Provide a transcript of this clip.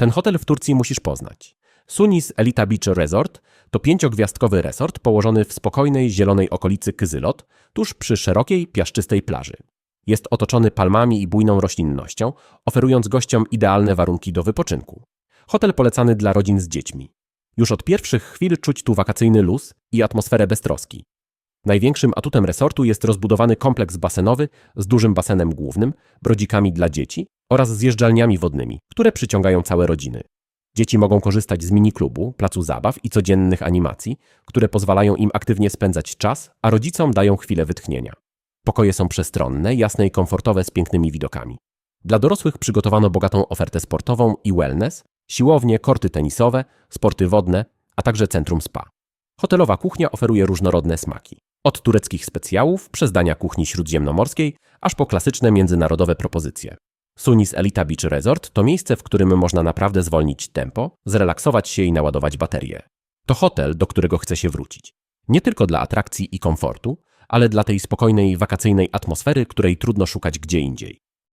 Ten hotel w Turcji musisz poznać. Sunis Elita Beach Resort to pięciogwiazdkowy resort położony w spokojnej, zielonej okolicy Kyzylot, tuż przy szerokiej, piaszczystej plaży. Jest otoczony palmami i bujną roślinnością, oferując gościom idealne warunki do wypoczynku. Hotel polecany dla rodzin z dziećmi. Już od pierwszych chwil czuć tu wakacyjny luz i atmosferę beztroski. Największym atutem resortu jest rozbudowany kompleks basenowy z dużym basenem głównym, brodzikami dla dzieci oraz zjeżdżalniami wodnymi, które przyciągają całe rodziny. Dzieci mogą korzystać z miniklubu, placu zabaw i codziennych animacji, które pozwalają im aktywnie spędzać czas, a rodzicom dają chwilę wytchnienia. Pokoje są przestronne, jasne i komfortowe z pięknymi widokami. Dla dorosłych przygotowano bogatą ofertę sportową i wellness, siłownie, korty tenisowe, sporty wodne, a także centrum spa. Hotelowa kuchnia oferuje różnorodne smaki. Od tureckich specjałów, przez dania kuchni śródziemnomorskiej, aż po klasyczne międzynarodowe propozycje. Sunis Elita Beach Resort to miejsce, w którym można naprawdę zwolnić tempo, zrelaksować się i naładować baterie. To hotel, do którego chce się wrócić. Nie tylko dla atrakcji i komfortu, ale dla tej spokojnej, wakacyjnej atmosfery, której trudno szukać gdzie indziej.